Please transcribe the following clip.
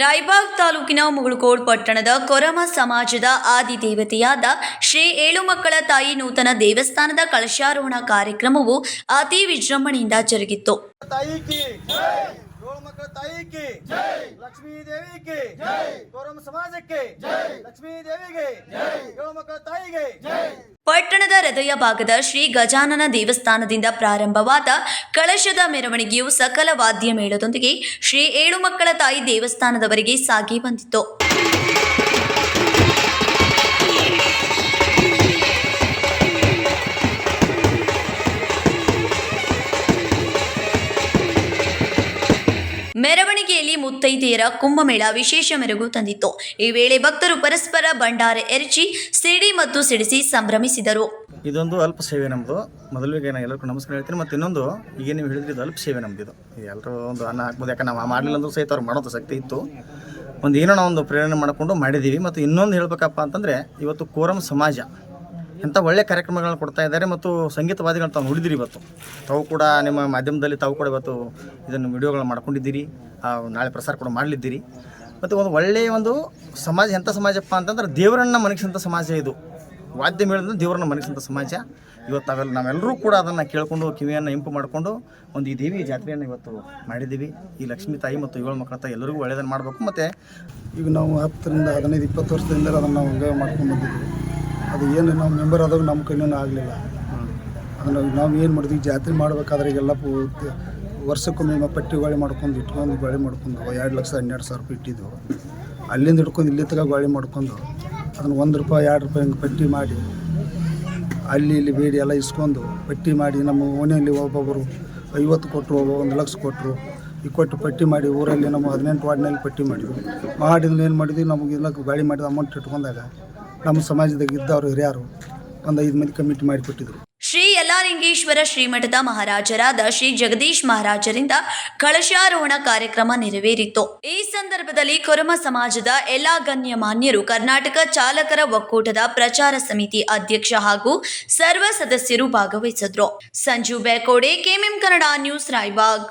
ರಾಯಬಾಗ್ ತಾಲೂಕಿನ ಮುಗುಳ್ಕೋಡ್ ಪಟ್ಟಣದ ಕೊರಮ ಸಮಾಜದ ಆದಿದೇವತೆಯಾದ ಶ್ರೀ ಏಳುಮಕ್ಕಳ ತಾಯಿ ನೂತನ ದೇವಸ್ಥಾನದ ಕಳಶಾರೋಹಣ ಕಾರ್ಯಕ್ರಮವು ಅತಿ ವಿಜೃಂಭಣೆಯಿಂದ ಜರುಗಿತ್ತು. ಲಕ್ಷ್ಮೀ ಪಟ್ಟಣದ ಹೃದಯ ಭಾಗದ ಶ್ರೀ ಗಜಾನನ ದೇವಸ್ಥಾನದಿಂದ ಪ್ರಾರಂಭವಾದ ಕಳಶದ ಮೆರವಣಿಗೆಯು ಸಕಲ ವಾದ್ಯ ಮೇಳದೊಂದಿಗೆ ಶ್ರೀ ಏಳು ಮಕ್ಕಳ ತಾಯಿ ದೇವಸ್ಥಾನದವರೆಗೆ ಸಾಗಿ ಬಂದಿತ್ತು ಮೆರವಣಿಗೆಯಲ್ಲಿ ಮುತ್ತೈದೆಯರ ಕುಂಭಮೇಳ ವಿಶೇಷ ಮೆರುಗು ತಂದಿತ್ತು. ಈ ವೇಳೆ ಭಕ್ತರು ಪರಸ್ಪರ ಭಂಡಾರೆ ಎರಚಿ, ಸಿಡಿ ಮತ್ತು ಸಿಡಿಸಿ ಸಂಭ್ರಮಿಸಿದರು. ಇದೊಂದು ಅಲ್ಪ ಸೇವೆ ನಮ್ಮದು ಮೊದಲಿಗೆ ನಾನು ಎಲ್ಲರಿಗೂ ನಮಸ್ಕಾರ ಹೇಳ್ತೀನಿ. ಮತ್ತು ಇನ್ನೊಂದು, ಈಗ ನೀವು ಹೇಳಿದ್ರೆ ಇದು ಅಲ್ಪ ಸೇವೆ ನಮ್ದು ಇದು. ಎಲ್ಲರೂ ಒಂದು ಅನ್ನ ಹಾಕ್ಬೋದು. ಯಾಕಂದ್ರೆ ನಾವು ಮಾಡಲಿಲ್ಲ ಅಂದ್ರೂ ಸಹಿತ ಅವ್ರು ಮಾಡೋದು ಶಕ್ತಿ ಇತ್ತು. ಒಂದು ಏನೋ ಒಂದು ಪ್ರೇರಣೆ ಮಾಡಿಕೊಂಡು ಮಾಡಿದ್ದೀವಿ ಮತ್ತು ಇನ್ನೊಂದು ಹೇಳ್ಬೇಕಪ್ಪ ಅಂತಂದರೆ, ಇವತ್ತು ಕೋರಂ ಸಮಾಜ. ಎಂಥ ಒಳ್ಳೆ ಕಾರ್ಯಕ್ರಮಗಳನ್ನ ಕೊಡ್ತಾ ಇದ್ದಾರೆ ಮತ್ತು ಸಂಗೀತವಾದಿಗಳನ್ನ ತಾವು ನೋಡಿದಿರಿ ಇವತ್ತು. ತಾವು ಕೂಡ ನಿಮ್ಮ ಮಾಧ್ಯಮದಲ್ಲಿ ತಾವು ಕೂಡ ಇವತ್ತು ಇದನ್ನು ವಿಡಿಯೋಗಳನ್ನ ಮಾಡ್ಕೊಂಡಿದ್ದೀರಿ ನಾಳೆ ಪ್ರಸಾರ ಕೂಡ ಮಾಡಲಿದ್ದೀರಿ. ಮತ್ತು ಒಂದು ಒಳ್ಳೆಯ ಒಂದು ಸಮಾಜ, ಎಂಥ ಸಮಾಜಪ್ಪ ಅಂತಂದ್ರೆ ದೇವರನ್ನ ಮನಗಿಸಿದಂಥ ಸಮಾಜ ಇದು. ವಾದ್ಯ ಮೇಳದಿಂದ ದೇವರನ್ನ ಮನಗಿಸಿದಂಥ ಸಮಾಜ. ಇವತ್ತು ಅವೆಲ್ಲ ನಾವೆಲ್ಲರೂ ಕೂಡ ಅದನ್ನು ಕೇಳಿಕೊಂಡು, ಕಿವಿಯನ್ನು ಇಂಪು ಮಾಡಿಕೊಂಡು ಒಂದು ಈ ದೇವಿ ಜಾತ್ರೆಯನ್ನು ಇವತ್ತು ಮಾಡಿದ್ದೀವಿ. ಈ ಲಕ್ಷ್ಮೀ ತಾಯಿ ಮತ್ತು ಏಳು ಮಕ್ಕಳ ತಾಯಿ ಎಲ್ಲರಿಗೂ ಒಳ್ಳೆಯದನ್ನು ಮಾಡಬೇಕು. ಮತ್ತು ಈಗ ನಾವು ಹತ್ತರಿಂದ ಹದಿನೈದು, ಇಪ್ಪತ್ತು ವರ್ಷದಿಂದ ಅದನ್ನು ನಾವು ಮಾಡ್ಕೊಂಡು ಬಂದಿದ್ದೀವಿ. ಅದು ಏನು ನಾವು ಮೆಂಬರ್ ಆದಾಗ ನಮ್ಮ ಕೈನೂ ಆಗಲಿಲ್ಲ. ಅದನ್ನು ನಾವು ಏನು ಮಾಡಿದ್ವಿ, ಜಾತ್ರೆ ಮಾಡಬೇಕಾದ್ರೆ ಈಗೆಲ್ಲ ವರ್ಷಕ್ಕೊಮ್ಮೆ ನಾವು ಪಟ್ಟಿ ಗಾಳಿ ಮಾಡ್ಕೊಂಡು ಇಟ್ಕೊಂಡು ಗಾಳಿ ಮಾಡ್ಕೊಂಡು ಎರಡು ಲಕ್ಷ ಹನ್ನೆರಡು ಸಾವಿರ ರೂಪಾಯಿ ಇಟ್ಟಿದ್ದೆವು ಅಲ್ಲಿಂದ ಹಿಡ್ಕೊಂಡು ಇಲ್ಲಿ ತಗ ಗಾಳಿ ಮಾಡ್ಕೊಂಡು ಅದನ್ನು ಒಂದು ರೂಪಾಯಿ, ಎರಡು ರೂಪಾಯಿ ಹಿಂಗೆ ಪಟ್ಟಿ ಮಾಡಿ ಅಲ್ಲಿ ಇಲ್ಲಿ ಬೇಡಿ ಎಲ್ಲ ಇಸ್ಕೊಂಡು ಪಟ್ಟಿ ಮಾಡಿ ನಮ್ಮ ಓಣಿಯಲ್ಲಿ ಒಬ್ಬೊಬ್ಬರು ಐವತ್ತು ಕೊಟ್ಟರು ಒಬ್ಬ ಒಂದು ಲಕ್ಷ ಕೊಟ್ಟರು ಈ ಕೊಟ್ಟು ಪಟ್ಟಿ ಮಾಡಿ ಊರಲ್ಲಿ ನಮ್ಮ ಹದಿನೆಂಟು ವಾರ್ಡ್ನಲ್ಲಿ ಪಟ್ಟಿ ಮಾಡಿದ್ವಿ. ಮಾಡಿದ್ರೆ ಏನು ಮಾಡಿದ್ವಿ, ನಮಗೆ ಇಲ್ಲ ಗಾಳಿ ಮಾಡಿದ ಅಮೌಂಟ್ ಇಟ್ಕೊಂಡಾಗ ನಮ್ಮ ಸಮಾಜದಾಗ ಇದ್ದವರು ಹಿರಿಯರು ಒಂದು ಐದು ಮಂದಿ ಕಮಿಟಿ ಮಾಡಿಕೊಟ್ಟಿದ್ರು. ಶ್ರೀ ಯಲ್ಲಾಲಿಂಗೇಶ್ವರ ಶ್ರೀಮಠದ ಮಹಾರಾಜರಾದ ಶ್ರೀ ಜಗದೀಶ್ ಮಹಾರಾಜರಿಂದ ಕಳಶಾರೋಹಣ ಕಾರ್ಯಕ್ರಮ ನೆರವೇರಿತು. ಈ ಸಂದರ್ಭದಲ್ಲಿ ಕೊರಮ ಸಮಾಜದ ಎಲ್ಲಾ ಗಣ್ಯಮಾನ್ಯರು, ಕರ್ನಾಟಕ ಚಾಲಕರ ಒಕ್ಕೂಟದ ಪ್ರಚಾರ ಸಮಿತಿ ಅಧ್ಯಕ್ಷ ಹಾಗೂ ಸರ್ವ ಸದಸ್ಯರು ಭಾಗವಹಿಸಿದ್ರು. Sanju Bekode, KMM Kannada news Raibag.